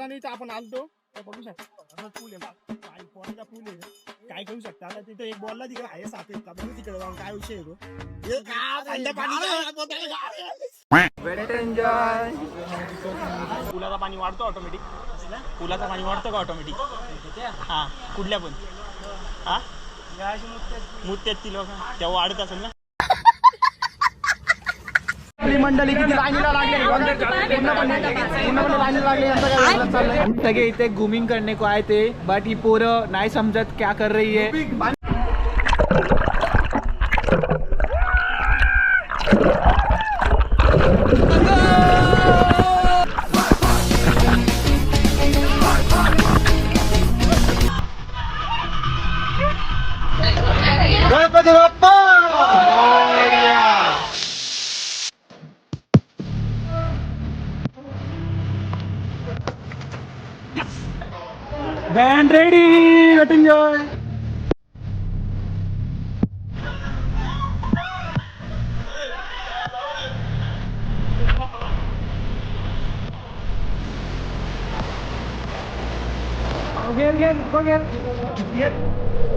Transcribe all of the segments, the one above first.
मित्रांनो इथं आपण आलतो तर बघू शकता. पूल आहे काय पोराचा पूल आहे काय करू शकता? आता तिथं एक बॉलला तिकडे आहे साथ आहेत का बघू तिकडे जाऊन काय विषय आहे तो. का थंड पाणी पुलाचा पाणी वाढतो ऑटोमॅटिक पुलाचा पाणी वाढतो का ऑटोमॅटिक हा. कुठल्या पण. हा? मुत्यात ती लोक. तेव्हा वाढत असेल ना? आपली मंडळी किती लाईनीला लागली पूर्णपणे लाईनीला लागली यांचं काय वेगळंच चाललंय? हम सगे इथे ग्रूमिंग करने को आए थे बट ये पोरं नाही समजत क्या कर रही है. Band ready let enjoy Again, again, go again. Finally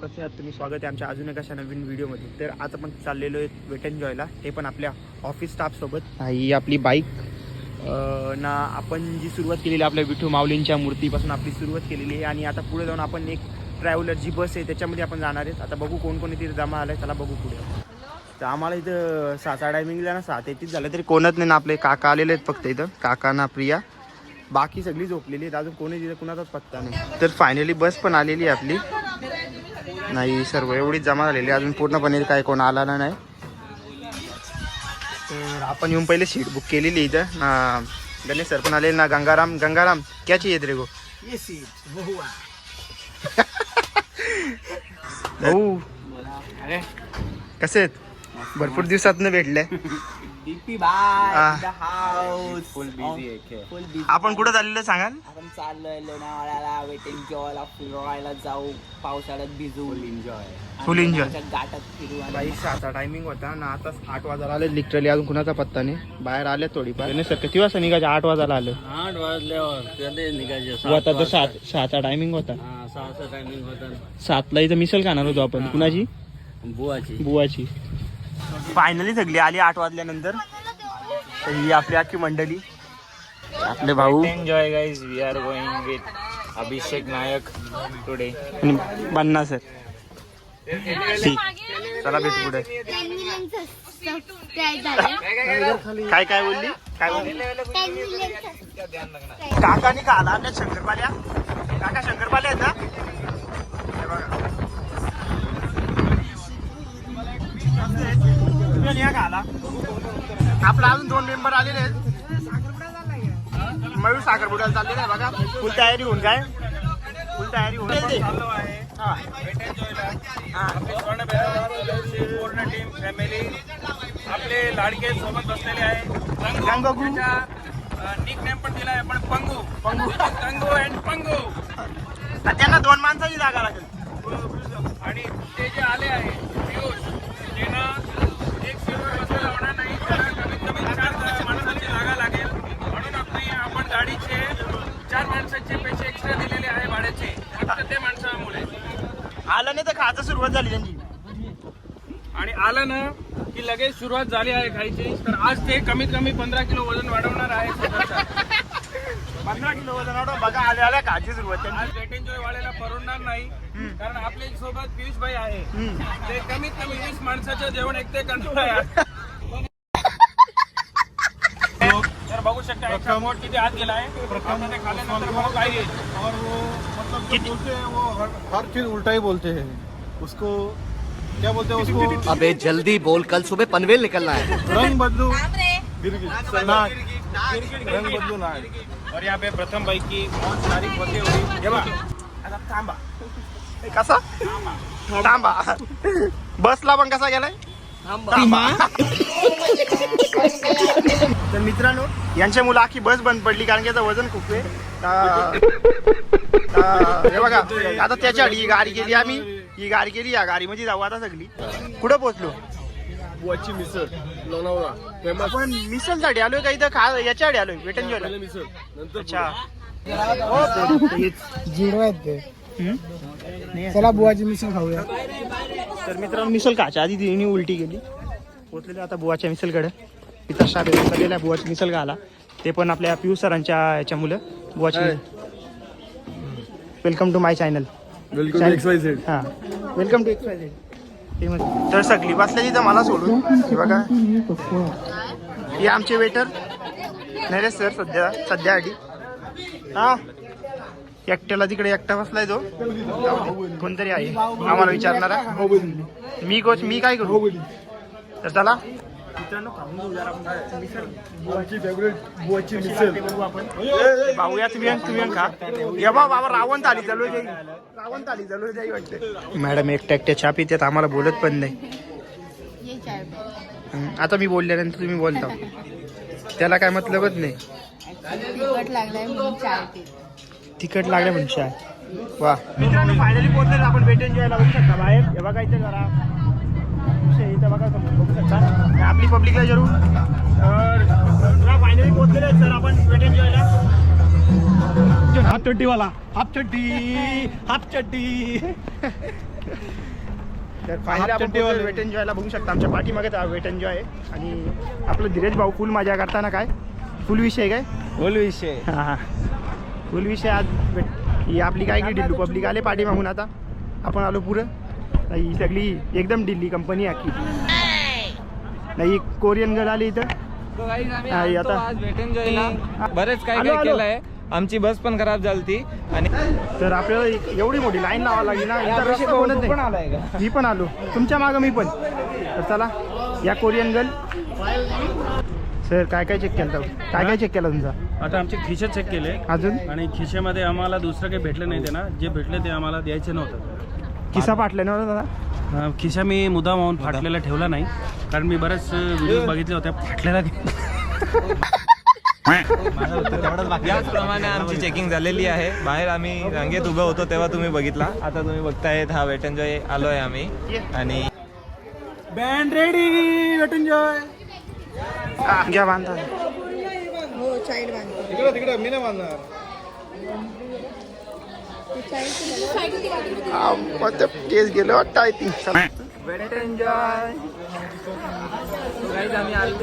कसे आहात? तुम्ही स्वागत आहे आमच्या अजून एका अशा नवीन व्हिडिओमध्ये. तर आज आपण चाललेलो आहे वेट एन्जॉयला ते पण आपल्या ऑफिस स्टाफसोबत ही आपली बाईक. ना आपण जी सुरुवात केलेली आहे आपल्या विठू माऊलींच्या मूर्तीपासून आपली सुरुवात केलेली आहे. आणि आता पुढे जाऊन आपण एक ट्रॅव्हलर जी बस आहे त्याच्यामध्ये आपण जाणार आहेत. आता बघू कोण कोणी तिथे जमा आलाय. त्याला बघू पुढे. तर आम्हाला इथं सात टायमिंगला ना सात येतीच झालं तरी कोणत नाही ना आपले काका आलेले आहेत फक्त इथं. काका ना प्रिया. बाकी सगळी झोपलेली आहेत. अजून कोणी तिथं कुणाचाच पत्ता नाही. तर फायनली बस पण आलेली आहे आपली. नाही सर्व एवढीच जमा झालेली. अजून पूर्णपणे काय कोण आला ना नाही. तर आपण येऊन पहिले सीट बुक केलेली इथं. ना गणेश सर पण आले. ना गंगाराम गंगाराम क्याची येत रे गो भाऊ कसे आहेत? भरपूर दिवसात भेटले. आ. बाय हाऊस फुल बिझी आहे फुल बिझी आपण कुठं चाललेलं सांगाल? आपण चाललोय लोणावळ्याला वेटिंग जॉयला फिरायला जाऊ पावसाळ्यात भिजू. Enjoy Full enjoy. आणि गाठात फिरू सहाचा टायमिंग होता ना आता आठ वाजायला आले. लिटरली अजून कुणाचा पत्ता नाही. बाहेर आले थोडीफार. नाही सर किती वाजता निघायचे आठ वाजायला आलं. आठ वाजल्यावर निघायचे? होता तर सात सहाचा टायमिंग होता. हा सहाचा टायमिंग होता. सातला इथं मिसल खाणार होतो आपण. कुणाची? बुवाची. बुवाची. फायनली सगळी आली आठ वाजल्यानंतर. तर ही आपली अख्खी मंडळी. आपले भाऊ. Enjoy guys we are going with Abhishek Nayak today आणि बन्ना सर ठीक चला भेटू पुढे. काय काय बोलली? काय बोलली? काकानी का आला आपल्या शंकरपाल्या. काका शंकरपाल्या आहेत ना हे बघा. आपला अजून दोन मेंबर आलेले आहेत. मयूर साखरपुड्याला चाललेला आहे बघा. फुल तयारी होऊन काय फुल तयारी होऊन हा. पूर्ण टीम फॅमिली आपले लाडके सोबत बसलेले आहे गंगू. निक नेम पण दिला आहे पण पंगू. पंगू गंगू अँड पंगू त्यांना दोन माणसाची जागा लागेल. आणि ते जे आले आहे आलं नाही तर खायचं सुरुवात झाली त्यांची. आणि आलं ना की लगेच सुरुवात झाली आहे खायची. तर आज ते कमीत कमी पंधरा किलो वजन वाढवणार आहे. पंधरा किलो वज़न वाढव. बघा आल्या आल्या त्यांची आज वेट एन्जॉय वाल्याला परवडणार नाही कारण आपल्या सोबत पियुष भाई आहे. ते कमीत कमी वीस माणसाचं जेवण एक ते कंट्रोल तर बघू शकता याचा मोठ किती आत गेला आहे प्रथम खाल्ल्यानंतर बघू काय येईल. और वो मतलब जो बोलते हैं वो हर, हर चीज़ उल्टा ही बोलते हैं। उसको क्या बोलते हैं उसको? अबे जल्दी बोल कल सुबह पनवेल निकलना है। रंग बदलू रंग बदलू नाक और यहाँ पे प्रथम भाई की पाँच तारीख होते हुई। हे बघ. आता थांबा कसा? थांबा बसला पण कसा गेलाय? तर मित्रांनो यांच्या मुलं आखी बस बंद पडली कारण की याचं वजन खूप आहे. हे बघा आता त्याच्यासाठी ही गाडी केली आम्ही. ही गाडी केली या गाडीमध्ये जाऊ आता सगळी. कुठं पोहोचलो? बुवाची मिसळ लोणावळा. फेमस आपण मिसलसाठी आलोय का इथं? खा याच्यासाठी आलोय वेटन जेवायला मिसळ. नंतर अच्छा. झिरो आहेत ते चला बुवाची मिसळ खाऊया. तर मित्रांनो मिसल खायच्या आधी तिने उलटी गेली पोचलेले आता बुवाच्या मिसलकडे तिचा शाप आहे बुवाची मिसल घाला. ते पण आपल्या पियुष सरांच्या याच्या मुलं बुवाची welcome to my channel welcome X Y Z हां. वेलकम टू एक्स ते म्हण- तर सगळी बसल्या तिथं मला सोडून. हे बघा. हे आमचे वेटर नाही रे सर सध्या सध्या आधी हा. एकट्याला तिकडे एकटा बसलाय तो. कोणतरी आहे. आम्हाला विचारणारा. मी कोच मी काय करू? तर चला. मित्रांनो खाऊन घेऊ जरा आपण. मिसळ. बुवाची फेवरेट बुवाची मिसळ. ते बघू आपण. भाऊया तुम्ही आणि तुम्ही आणि खा. ये बा बाबा रावण ताली चालू जाई. रावण ताली चालू जाई वाटते. मॅडम एकट्या एकट्या चहा पितात आम्हाला बोलत पण नाही. ये चाय. आता मी बोलल्यानंतर तुम्ही बोलता. त्याला काय मतलबच नाही. तिखट लागलाय म्हणजे वा. मित्रांनो फायनली पोहोचले आपण वेट एन्जॉयला बघू शकता बाहेर. हे बघा इथे जरा. विषय इथं बघा समोर बघू शकता. आपली पब्लिकला जरूर. तर फायनली पोहोचलेले आहेत सर आपण वेट एन्जॉयला हाफ चड्डी वाला हाफ चड्डी हाफ चड्डी तर फायनली आपण चड्डीवाले. वेट एन्जॉयला बघू शकता. आमच्या पाठीमागे वेट एन्जॉय आहे. आणि आपलं धीरज भाऊ फुल मजा करताना काय? फुल विषय काय? बोल विषय. हा हा. फुल विषय आज भेट ही आपली काय की डिल्लू पब्लिक आले पाठी मागून आता. आपण आलो पुरं. ही सगळी एकदम दिल्ली कंपनी आहे अख्खी. नाही कोरियन गर्ल आली इथं. आता. आज भेटेन बरेच काय काय आलो. केलंय. आमची बस पण खराब झालती. आणि तर आपल्याला एक- एवढी मोठी लाईन लावावी लागली ना इथं रस्ता कोणच पण नाही. आलाय का? मी पण आलो. तुमच्या मागं मी पण. तर चला या कोरियन गर्ल सर काय काय चेक केलं? काय काय चेक केलं तुमचा? आता आमचे खिशे चेक केले. अजून? आणि खिशेमध्ये आम्हाला दुसरं काही भेटलं नाही ते ना. जे भेटले ते आम्हाला द्यायचे नव्हतं. किस्सा पाटला ना दादा? अं, खिशा मी मुद्दा मावून फाटलेला ठेवला नाही. कारण मी बरेच व्हिडिओ बघितले होते फाटलेला याचप्रमाणे आमची चेकिंग झालेली आहे. बाहेर आम्ही रांगेत उभं होतो तेव्हा तुम्ही बघितला. आता तुम्ही बघतायत हा वेट एन्जॉय आलोय आम्ही. आणि बँड रेडी वेट एन्जॉय घ्या बांधा. तिकडे तिकडे मी नाही बांधणार. केस गेलो वाटतं आय थिंक वेट एन्जॉय आम्ही आलो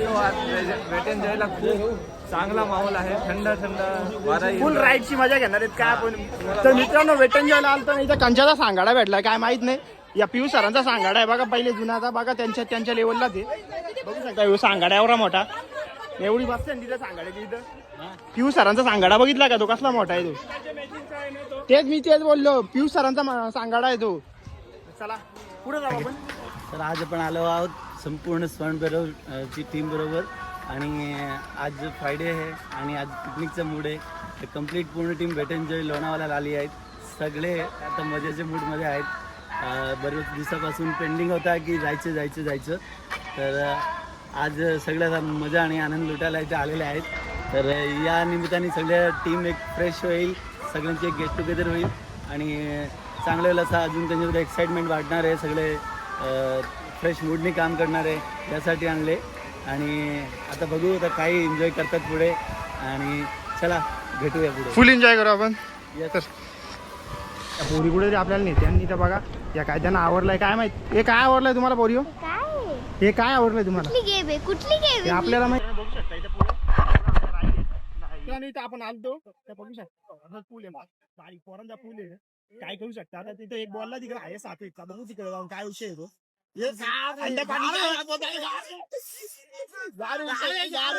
वेट एन्जॉयला खूप चांगला माहोल आहे. थंड थंड वारा फुल राईडची मजा घेणार आहेत काय आपण? तर मित्रांनो वेटन जेवायला आलं तर नाही तर कंचाचा सांगाडा भेटला काय माहीत नाही. या पियू सरांचा सांगाडा आहे. बघा पहिले जुनाचा बघा त्यांच्या त्यांच्या लेवलला ते बघू शकता सांगाडा एवढा मोठा. एवढी बसते ना तिथं सांगाड्याची तिथं पियू सरांचा सांगाडा बघितला का? तो कसला मोठा आहे तो. तेच मी तेच बोललो. पियू सरांचा सांगाडा आहे तो. चला पुढे जाऊ आपण. तर आज आपण आलो आहोत संपूर्ण स्वर्ण बरोबर ची टीम बरोबर. आणि आज फ्रायडे आहे आणि आज पिकनिकचा मूड आहे. तर कंप्लीट पूर्ण टीम भेट एन्जॉय लोणावाला आली आहेत सगळे आता मजेच्या मूडमध्ये आहेत. बरेच दिवसापासून पेंडिंग होता की जायचं जायचं जायचं. तर आज सगळ्या मजा आणि आनंद लुटायला इथे आलेले आहेत. तर या निमित्ताने सगळ्या टीम एक फ्रेश होईल सगळ्यांची एक गेट टुगेदर होईल आणि चांगलं होईल असं अजून त्यांच्यामध्ये एक्साइटमेंट वाटणार आहे सगळे फ्रेश मूडने काम करणार आहे यासाठी आणले. आणि आता बघू आता काही एन्जॉय करतात पुढे. आणि चला भेटूया पुढे. फुल एन्जॉय करू आपण. तर त्या पोरी कुठे आपल्याला नेत्यांनी तर बघा. या काय त्यांना आवडलंय काय माहीत? हे काय आवडलंय तुम्हाला पोरियो काय? हे काय आवडलंय तुम्हाला? कुठली आहे? आहे आपल्याला माहिती बघू शकता आणि इथं आपण आलतो तर बघू शकता असं पूल आहे बारीक पोरांचा पूल आहे काय करू शकता आता तिथे एक बॉलला तिकडे आहे सात एक बघू तिकडे जाऊन काय विषय आहे तो हे थंड पाणी गार विषय, गार.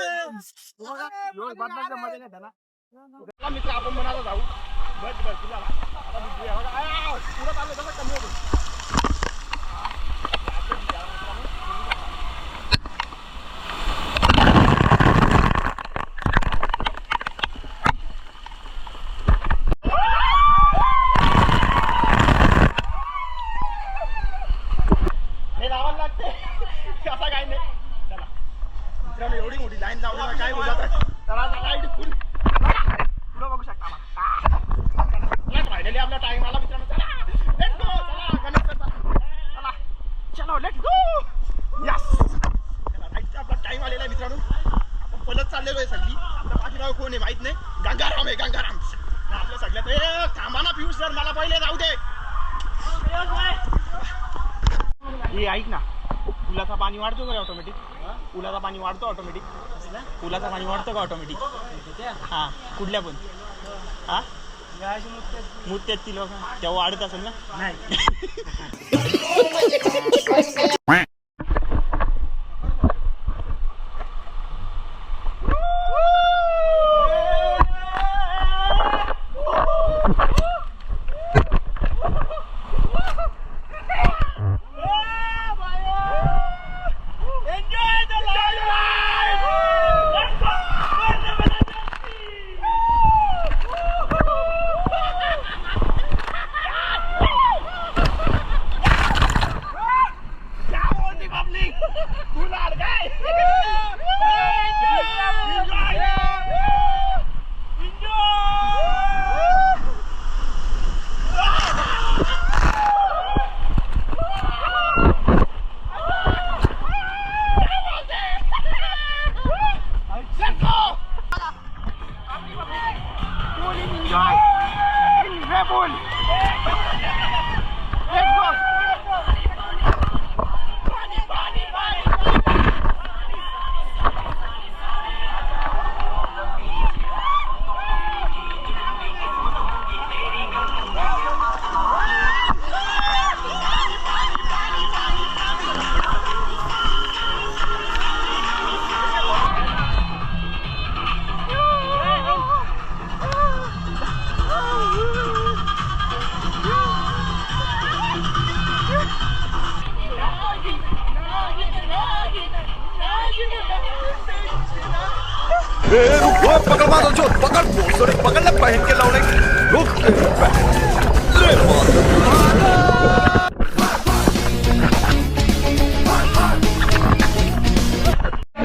बघा, ह्यो बदलाचा मजा नाही त्याला. चला मित्र आपण पण आता जाऊ बस बस तुला आता भेटूया. बघा, आ, पुढं चाललं जरा कमी होतं. हे लावायला लागते असं काय नाही चला मित्रांनो एवढी मोठी लाईन लावली काय बोलू चाललेलो आहे सगळी आता पाठीमागे कोण आहे माहीत नाही गंगाराम आहे गंगाराम आपल्या सगळ्यात ए, थांबा ना पियुष सर मला पहिले जाऊ दे हे ऐक ना पुलाचा पाणी वाढतो का ऑटोमॅटिक पुलाचा पाणी वाढतो ऑटोमॅटिक पुलाचा पाणी वाढतो का ऑटोमॅटिक हा कुठल्या पण. हा? मुत्यात ती लोक. तेव्हा वाढत असेल ना? पकड़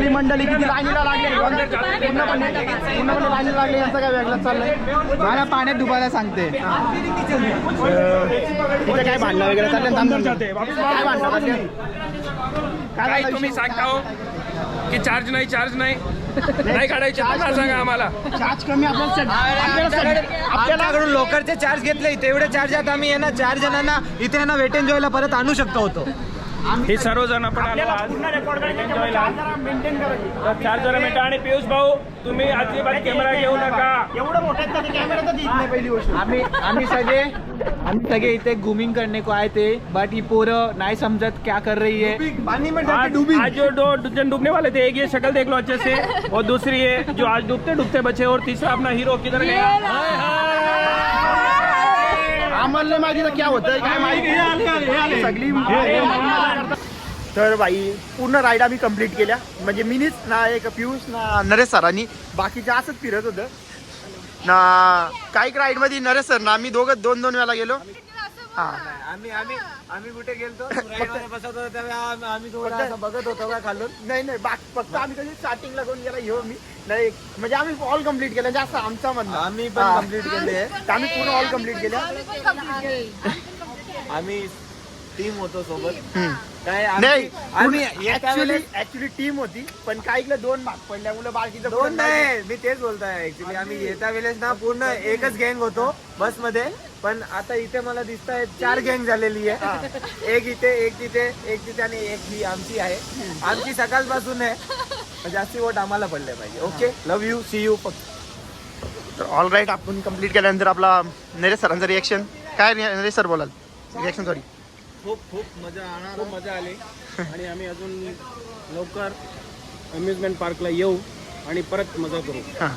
आपली मंडळी किती लाईनीला लागले पूर्णपणे पूर्णपणे लाईनीला लागले यांचं काय वेगळं चाललंय मला पाण्यात डुबायला सांगते तिथे काय भांडणं वगैरे चालले काय भांडणं? काय तुम्ही? सांगता हो की चार्ज नाही चार्ज नाही नाही काढायचे सांगा आम्हाला चार्ज कमी आपल्याकडून लोकरचे चार्ज घेतले तेवढे चार्जात आम्ही यांना चार जणांना इथे यांना वेट एन्जॉयला परत आणू शकतो होतो हे सर्वजण आपण आलो आज. चार जण मिनिटं आणि पियुष भाऊ तुम्ही अजिबात कॅमेरा घेऊ नका. एवढं मोठ्यात कधी कॅमेरा तर नाही पहिली गोष्ट. आम्ही आम्ही सगळे आम्ही सगळे इथे ग्रूमिंग करने को आए थे बट ये पोरं नाही समझत क्या कर रही है. पाणी में जाके आज डूबी आज जो दो जन डूबने वाले थे एक ये शक्ल देख लो अच्छे से और दूसरी है जो आज डूबते डूबते बचे और तीसरा अपना हीरो किधर गया? हाय, हाय। आम्हाला नाही माहिती क्या होतं काय माहिती सगळी तर बाई पूर्ण राईड आम्ही कंप्लीट केल्या. म्हणजे मिनीच ना एक पियुष ना नरेश सरांनी बाकीच्या असंच फिरत होतं. ना काही राईडमध्ये नरेश सर ना आम्ही दोघं दोन दोन वेळा गेलो. आम्ही आम्ही आम्ही कुठे गेलतो? बसत होतो तेव्हा आम्ही थोडं असं बघत होतो का खालून? नाही नाही बाक फक्त आम्ही कधी स्टार्टिंगला गेला घेऊ मी नाही म्हणजे आम्ही ऑल कंप्लीट केलं जास्त आमचा म्हणणं. आम्ही पण हा. कंप्लीट केले. आम्ही पूर्ण ऑल कंप्लीट केल्या. आम्ही टीम होतो सोबत. काय नाही आम्ही ऍक्च्युली टीम होती पण काही दोन भाग पडल्यामुळे बाकीचं दोन नाही मी तेच बोलतोय ऍक्च्युली आम्ही येत्या वेळेस ना पूर्ण एकच गँग होतो बसमध्ये पण आता इथे मला दिसत आहे चार गँग झालेली आहे. एक इथे एक तिथे एक तिथे आणि एक ही आमची आहे. आमची सकाळपासून आहे. जास्ती वोट आम्हाला पडले पाहिजे. Okay love you see you तर ऑल राईट आपण कंप्लीट केल्यानंतर आपला नरेश सरांचं रिएक्शन काय रि- नरेश सर बोलाल? रिएक्शन सॉरी खूप खूप मजा आणणार खूप मजा आली. आणि आम्ही अजून लवकर अम्युजमेंट पार्कला येऊ आणि परत मजा करू. हां.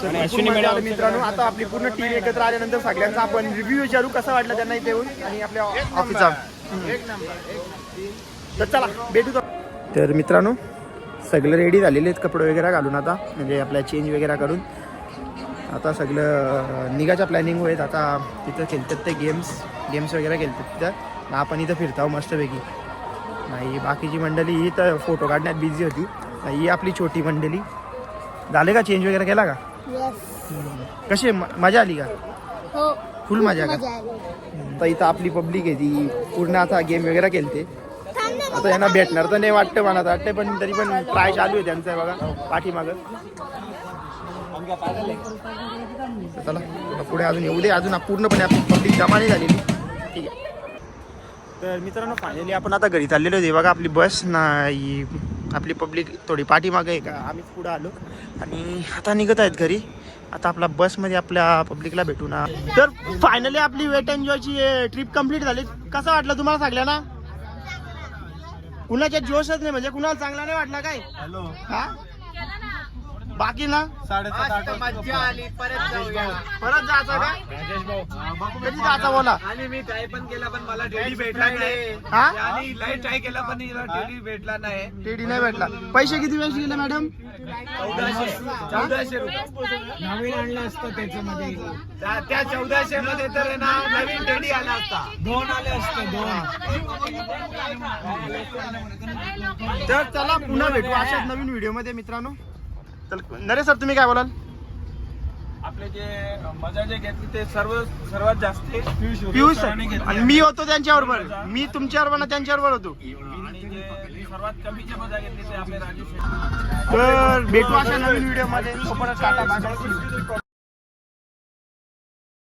आणि अश्विनी मॅडम मित्रांनो. आता आपली पूर्ण टीम एकत्र आल्यानंतर सगळ्यांचा आपण रिव्ह्यू विचारू कसा वाटला त्यांना इथे येऊन आणि आपल्या ऑफिसचा तर चला भेटू तर तर मित्रांनो सगळं रेडी झालेले आहेत कपडे वगैरे घालून आता म्हणजे आपल्या चेंज वगैरे करून. आता सगळं निघायच्या प्लॅनिंग होईल आता तिथं खेळतात ते गेम्स गेम्स वगैरे खेळतात तिथं. आणि आपण इथं फिरताव मस्तपैकी. नाही बाकीची मंडळी ही तर फोटो काढण्यात बिझी होती. ही आपली छोटी मंडळी. झाले का चेंज वगैरे केला का? कशी मजा आली का? हो. फुल मजा का? मजा आली. तर इथं आपली पब्लिक आहे ती. पूर्ण आता गेम वगैरे खेळते. आता यांना भेटणार तर नाही वाटतं मला तर वाटतं पण तरी पण ट्राय चालू आहे त्यांचं बघा. पाठीमागं. चला पुढे अजून येऊ दे. अजून पूर्णपणे आपली पब्लिक जमा नाही झालेली. ठीक आहे. तर मित्रांनो फायनली आपण आता घरी चाललेलो होते बघा आपली बस नाही आपली पब्लिक थोडी पाठीमागे आहे का? आम्हीच पुढं आलो. आणि आता निघत आहेत घरी. आता आपला बसमध्ये आपल्या पब्लिकला भेटू ना. तर फायनली आपली वेट एन्जॉयची ट्रिप कंप्लीट झाली. कसं वाटलं तुम्हाला सगळ्यांना कुणाच्या जोशच नाही म्हणजे कुणाला चांगला नाही वाटला काय? हॅलो. हा? बाकी ना? मज्जा आली. परत जाऊया. परत जायचं का? कधी जायचं बोला? आणि मी ट्राय पण केला पण मला टेडी भेटला नाही. हा? आणि लय ट्राय केला पण हिला टेडी भेटला नाही. टेडी नाही भेटला. पैसे किती वेळ गेले मॅडम चौदाशे. चौदाशे रुपये. नवीन आणलं असतं त्याच्यामध्ये. त्या चौदाशे मध्ये तर ना नवीन टेडी आला असता. दोन आले असते दोन. तर चला पुन्हा भेटू अशाच नवीन व्हिडिओमध्ये मित्रांनो. तर नरेश सर तुम्ही काय बोलाल? आपले जे मजा जे घेतली ते सर्व सर्वात जास्त पियुष होते. आणि मी होतो त्यांच्याबरोबर मी तुमच्याबरोबर ना त्यांच्याबरोबर होतो. आणि जे सर्वात कमी जे मजा घेतली ते आपले राजेश तर भेटू अशा नवीन व्हिडिओमध्ये